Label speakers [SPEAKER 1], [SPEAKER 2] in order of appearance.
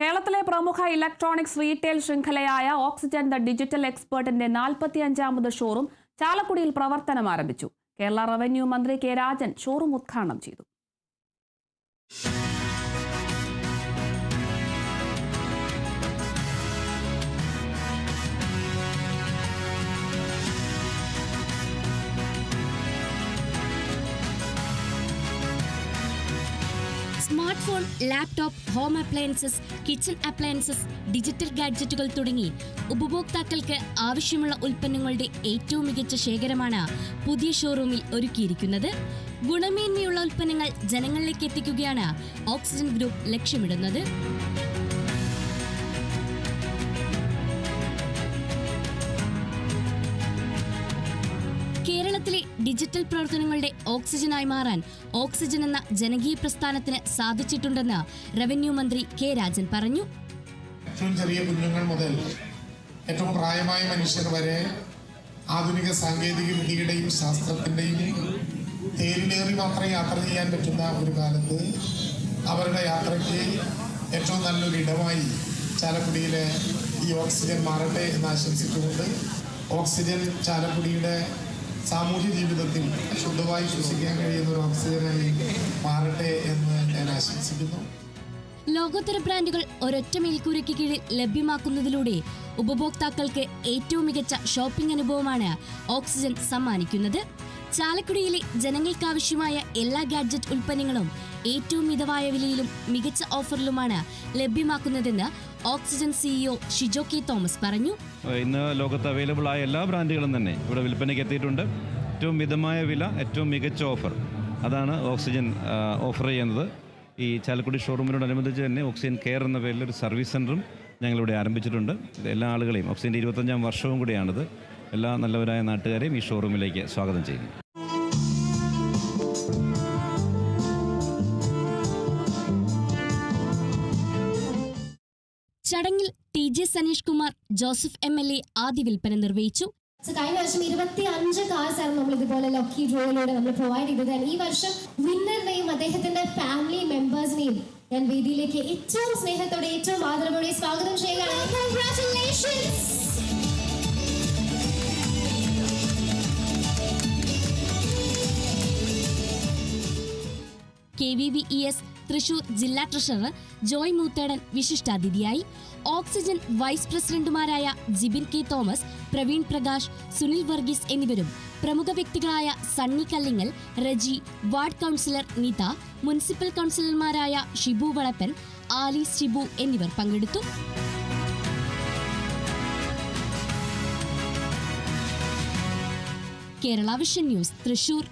[SPEAKER 1] കേരളത്തിലെ പ്രമുഖ electronics retail ശൃംഖലയായ ഓക്സിജൻ ദ ഡിജിറ്റൽ എക്സ്പേർട്ടിന്റെ നാൽപ്പത്തിയഞ്ചാമത് ഷോറൂം ചാലക്കുടിയിൽ പ്രവർത്തനം ആരംഭിച്ചു കേരള റവന്യൂ മന്ത്രി കെ രാജൻ ഷോറൂം ഉദ്ഘാടനം ചെയ്തു.
[SPEAKER 2] Smart phone laptop home appliances kitchen appliances digital ഗാഡ്ജറ്റുകൾ തുടങ്ങി ഉപഭോക്താക്കൾക്ക് ആവശ്യമുള്ള ഉൽപ്പന്നങ്ങളുടെ ഏറ്റവും മികച്ച ശേഖരമാണ് പുതിയ ഷോറൂമിൽ ഒരുക്കിയിരിക്കുന്നത്. ഗുണമേന്മയുള്ള ഉൽപ്പന്നങ്ങൾ ജനങ്ങളിലേക്ക് എത്തിക്കുകയാണ് ഓക്സിജൻ ഗ്രൂപ്പ് ലക്ഷ്യമിടുന്നത്. ഡിജിറ്റൽ പ്രവർത്തനങ്ങളുടെ ഓക്സിജനായി മാറാൻ ഓക്സിജൻ എന്ന ജനകീയ പ്രസ്ഥാനത്തിന് സാധിച്ചിട്ടുണ്ടെന്ന് റവന്യൂ മന്ത്രി കെ രാജൻ പറഞ്ഞു.
[SPEAKER 3] ചെറിയ കുഞ്ഞുങ്ങൾ മുതൽ ഏറ്റവും പ്രായമായ മനുഷ്യർ വരെ ആധുനിക സാങ്കേതിക വിദ്യയുടെയും ശാസ്ത്രത്തിന്റെയും തേരിലേറി മാത്രം യാത്ര ചെയ്യാൻ പറ്റുന്ന ഒരു കാലത്ത് അവരുടെ യാത്രയ്ക്ക് ഏറ്റവും നല്ലൊരു ഇടമായി ചാലക്കുടിയിലെ ഈ ഓക്സിജൻ മാറട്ടെ എന്ന് ആശംസിച്ചുകൊണ്ട് ഓക്സിജൻ ചാലക്കുടിയുടെ സാമൂഹ്യ ജീവിതത്തിൽ ശുദ്ധമായി ശ്വസിക്കാൻ കഴിയുന്ന ഒരു ഓക്സിജനായി മാറട്ടെ എന്ന് ഞാൻ ആശംസിക്കുന്നു.
[SPEAKER 2] ലോകോത്തര ബ്രാൻഡുകൾ ഒരൊറ്റ മേൽക്കൂരയ്ക്ക് കീഴിൽ ലഭ്യമാക്കുന്നതിലൂടെ ഉപഭോക്താക്കൾക്ക് ഏറ്റവും മികച്ച ഷോപ്പിംഗ് അനുഭവമാണ് ഓക്സിജൻ സമ്മാനിക്കുന്നത്. ചാലക്കുടിയിലെ ജനങ്ങൾക്കാവശ്യമായ എല്ലാ ഗാഡ്ജറ്റ് ഉൽപ്പന്നങ്ങളും ഏറ്റവും മിതവായ വിലയിലും മികച്ച ഓഫറിലുമാണ് ലഭ്യമാക്കുന്നതെന്ന് Oxygen CEO Shijo K Thomas പറഞ്ഞു.
[SPEAKER 4] ഇന്ന് ലോകത്ത് അവൈലബിൾ ആയ എല്ലാ ബ്രാൻഡുകളും തന്നെ ഇവിടെ വിൽപ്പനയ്ക്ക് എത്തിയിട്ടുണ്ട്. ഏറ്റവും മിതമായ വില ഏറ്റവും മികച്ച ഓഫർ. അതാണ് ഓക്സിജൻ ഓഫർ ചെയ്യുന്നത്. ഈ ചാലക്കുടി ഷോറൂമിനോടനുബന്ധിച്ച് തന്നെ ഓക്സിജൻ കെയർ എന്ന പേരിൽ ഒരു സർവീസ് സെന്ററും ഞങ്ങളിവിടെ ആരംഭിച്ചിട്ടുണ്ട്. എല്ലാ ആളുകളെയും ഓക്സിജന്റെ ഇരുപത്തഞ്ചാം വർഷവും കൂടിയാണിത്. എല്ലാ നല്ലവരായ നാട്ടുകാരെയും ഈ ഷോറൂമിലേക്ക് സ്വാഗതം ചെയ്യുന്നു.
[SPEAKER 2] ചടങ്ങിൽ T J Saneesh Kumar Joseph M L A ആദ്യ വിൽപ്പന നിർവഹിച്ചു.
[SPEAKER 5] സോ കഴിഞ്ഞ വർഷം ഇരുപത്തി അഞ്ച് കാർസ് ആണ് നമ്മൾ ഇതുപോലെ ലക്കി ഡ്രോയിലൂടെ നമ്മൾ പ്രൊവൈഡ് ചെയ്തത്. ഈ വർഷം വിന്നറിനെയും അദ്ദേഹത്തിന്റെ ഫാമിലി മെമ്പേഴ്സിനെയും ഞാൻ വേദിയിലേക്ക് ഏറ്റവും സ്നേഹത്തോടെ ഏറ്റവും ആദരവോടെ സ്വാഗതം ചെയ്യുകയാണ്.
[SPEAKER 2] K V V E S Thrissur ജില്ലാ ട്രഷറർ ജോയ് മൂത്തേടൻ വിശിഷ്ടാതിഥിയായി. ഓക്സിജൻ വൈസ് പ്രസിഡന്റുമാരായ ജിബിൻ കെ തോമസ് പ്രവീൺ പ്രകാശ് സുനിൽ വർഗീസ് എന്നിവരും പ്രമുഖ വ്യക്തികളായ Sunny Kallingal Reji ward councillor Neetha municipal കൗൺസിലർമാരായ ഷിബു വളപ്പൻ ആലി ഷിബു എന്നിവർ പങ്കെടുത്തു. Kerala Vision News Thrissur.